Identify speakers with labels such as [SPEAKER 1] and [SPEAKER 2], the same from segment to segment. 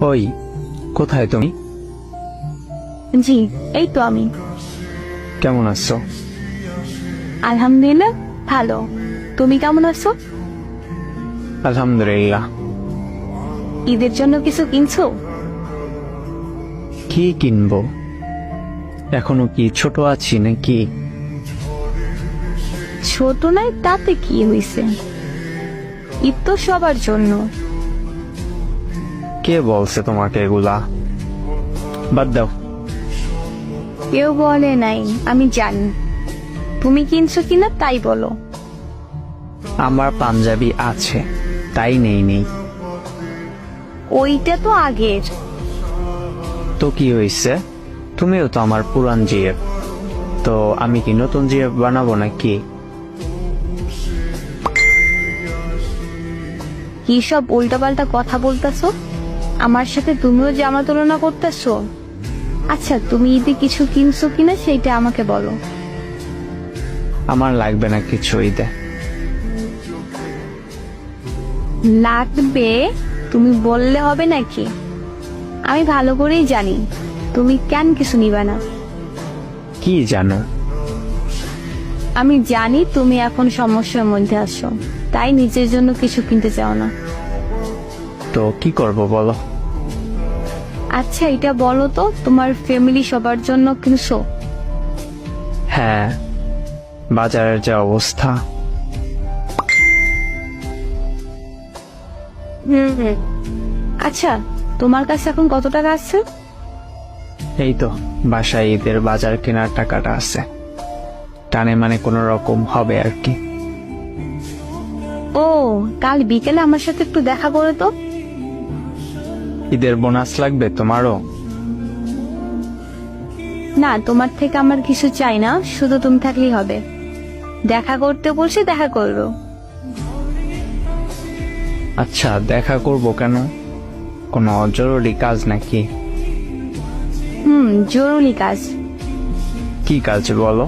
[SPEAKER 1] ওই কোথায় তুমি?
[SPEAKER 2] জি এই তো আমি।
[SPEAKER 1] কেমন আছো?
[SPEAKER 2] আলহামদুলিল্লাহ ভালো। তুমি কেমন আছো?
[SPEAKER 1] আলহামদুলিল্লাহ।
[SPEAKER 2] ঈদের জন্য কিছু কিনছো?
[SPEAKER 1] কি কিনবো? এখনও কি ছোট আছি নাকি?
[SPEAKER 2] ছোট নাই তাতে কি হয়েছে? ঈদ তো সবার জন্য।
[SPEAKER 1] কে বলছে তোমাকে এগুলা? বাদ দাও।
[SPEAKER 2] কেউ বলে নাই আমি জানি। তুমি কিনছো কিনা তাই বলো।
[SPEAKER 1] আমার পাঞ্জাবি আছে তাই নেই নেই।
[SPEAKER 2] ওইটা তো আগের।
[SPEAKER 1] তো কি হয়েছে তুমিও তো আমার পুরান জিএফ। তো আমি কি নতুন জিএফ বানাবো নাকি?
[SPEAKER 2] কি সব উল্টাপাল্টা কথা বলতেছো? আমার সাথে তুমিও জামা তুলনা করতেছো? আচ্ছা তুমি ঈদে কিছু কিনছো কিনা সেইটা আমাকে বলো।
[SPEAKER 1] আমার লাগবে না কিছু ঈদে।
[SPEAKER 2] লাগবে? তুমি বললে হবে নাকি? আমি ভালো করেই জানি। তুমি কেন কিছু নিবে না?
[SPEAKER 1] কি জানো?
[SPEAKER 2] আমি জানি তুমি এখন সমস্যার মধ্যে আছো। তাই নিজের জন্য কিছু কিনতে চাও না।
[SPEAKER 1] তো কি করব বলো?
[SPEAKER 2] আচ্ছা এটা বলো তো তোমার ফ্যামিলি সবার জন্য কিনছো
[SPEAKER 1] হ্যাঁ বাজারের যা অবস্থা।
[SPEAKER 2] হুম। আচ্ছা তোমার কাছে এখন কত টাকা আছে?
[SPEAKER 1] এই তো বাসায় ঈদের বাজার কেনার টাকাটা আছে। টানে মানে কোনো রকম হবে আর কি।
[SPEAKER 2] ও কাল বিকেলে আমার সাথে একটু দেখা করে তো।
[SPEAKER 1] ঈদের বোনাস লাগবে তোমারও?
[SPEAKER 2] না তোমার থেকে আমার কিছু চাই না শুধু তুমি থাকলেই হবে। দেখা করতে বলছি দেখা করব।
[SPEAKER 1] আচ্ছা দেখা করব কেন? কোনো জরুরি কাজ নাকি?
[SPEAKER 2] হুম জরুরি কাজ।
[SPEAKER 1] কি কাজ বলো?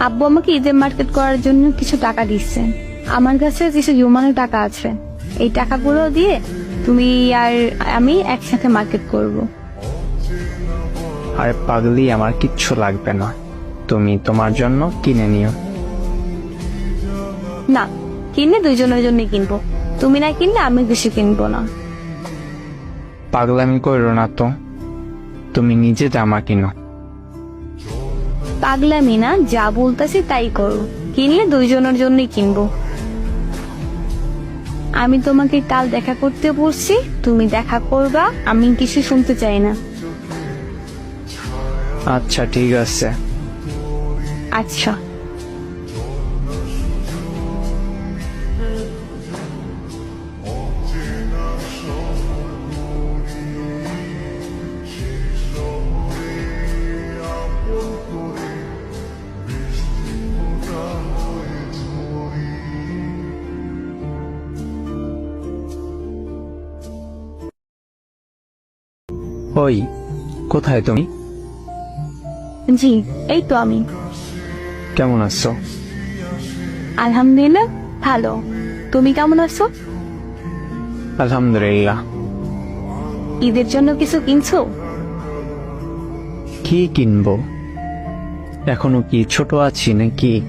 [SPEAKER 2] আব্বু আমাকে ঈদের মার্কেট করার জন্য কিছু টাকা দিচ্ছে। আমার কাছে কিছু জমানো টাকা আছে। এই টাকাগুলো দিয়ে তুমি আর আমি একসাথে মার্কেট করব।
[SPEAKER 1] আর পাগলি আমার কিচ্ছু লাগবে না। তুমি তোমার জন্য কিনে নিও।
[SPEAKER 2] না কিনলে দুইজনের জন্য কিনবো। তুমি না কিনলে আমি কিছু কিনবো না।
[SPEAKER 1] পাগলামি করো না তো। তুমি নিজে জামা কিনো।
[SPEAKER 2] পাগলামি না যা বলতেছি তাই করো। কিনলে দুইজনের জন্যই কিনবো। আমি তোমাকে কাল দেখা করতে বলছি তুমি দেখা করবা আমি কিছু শুনতে চাই না।
[SPEAKER 1] আচ্ছা ঠিক আছে।
[SPEAKER 2] আচ্ছা।
[SPEAKER 1] ওই কোথায় তুমি?
[SPEAKER 2] জি এই তো আমি।
[SPEAKER 1] কেমন আছো?
[SPEAKER 2] আলহামদুলিল্লাহ ভালো। তুমি কেমন আছো?
[SPEAKER 1] আলহামদুলিল্লাহ।
[SPEAKER 2] ঈদের জন্য কিছু কিনছো?
[SPEAKER 1] কি কিনবো? এখনও কি ছোট আছি নাকি?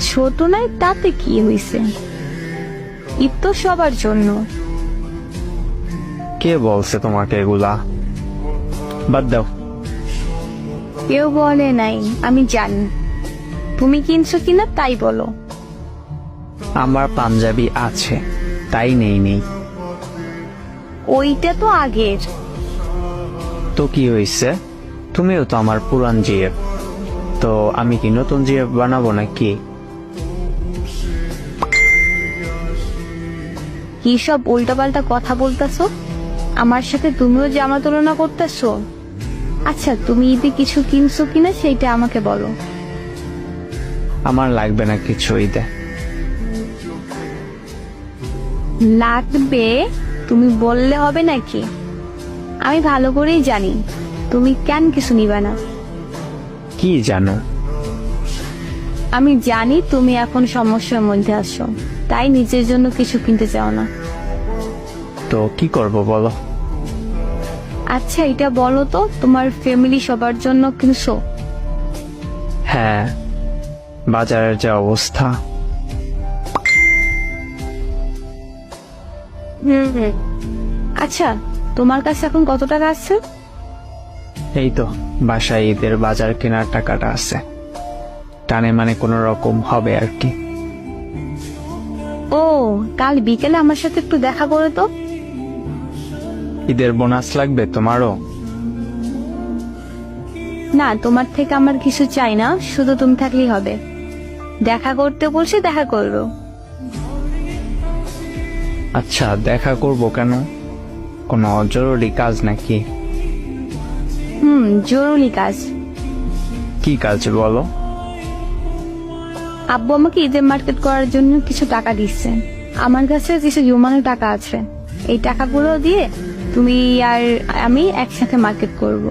[SPEAKER 2] ছোট নাই তাতে কি হয়েছে ঈদ তো সবার জন্য।
[SPEAKER 1] কে বলছে তোমাকে এগুলা? বাদ দাও।
[SPEAKER 2] কেউ বলে নাই আমি জানি। তুমি কিনছো কিনা তাই বলো।
[SPEAKER 1] আমার পাঞ্জাবি আছে তাই নেই নেই।
[SPEAKER 2] ওইটা তো আগের।
[SPEAKER 1] তো কি হয়েছে তুমিও তো আমার পুরান জিএফ। তো আমি কি নতুন জিএফ বানাবো নাকি?
[SPEAKER 2] কি সব উল্টাপাল্টা কথা বলতেছো? আমার সাথে তুমিও জামা তুলনা করতেছো? আচ্ছা তুমি ঈদে কিছু কিনছো কিনা সেইটা আমাকে বলো।
[SPEAKER 1] আমার লাগবে না কিছু ঈদে।
[SPEAKER 2] লাগবে? তুমি বললে হবে নাকি? আমি ভালো করেই জানি। তুমি কেন কিছু নিবে না?
[SPEAKER 1] কি জানো?
[SPEAKER 2] আমি জানি তুমি এখন সমস্যার মধ্যে আছো তাই নিজের জন্য কিছু কিনতে চাও না।
[SPEAKER 1] তো কি করব বলো?
[SPEAKER 2] আচ্ছা এটা বলো তো তোমার ফ্যামিলি সবার জন্য কিনছো
[SPEAKER 1] হ্যাঁ বাজারের যে অবস্থা।
[SPEAKER 2] হুম হুম। আচ্ছা তোমার কাছে এখন কত টাকা আছে?
[SPEAKER 1] এই তো বাসায় ঈদের বাজার কেনার টাকাটা আছে। টানে মানে কোনো রকম হবে আর কি।
[SPEAKER 2] ও কাল বিকেলে আমার সাথে একটু দেখা করে তো।
[SPEAKER 1] ঈদের বোনাস লাগবে তোমারও?
[SPEAKER 2] না তোমার থেকে আমার কিছু চাই না শুধু তুমি থাকলেই হবে। দেখা করতে বলছি দেখা করব।
[SPEAKER 1] আচ্ছা দেখা করব কেন? কোনো জরুরি কাজ নাকি?
[SPEAKER 2] হুম জরুরি কাজ।
[SPEAKER 1] কি কাজ বলো?
[SPEAKER 2] আব্বু আমাকে ঈদের মার্কেট করার জন্য কিছু টাকা দিচ্ছে। আমার কাছে কিছু জমানো টাকা আছে। এই টাকাগুলো দিয়ে তুমি আর আমি একসাথে মার্কেট করব।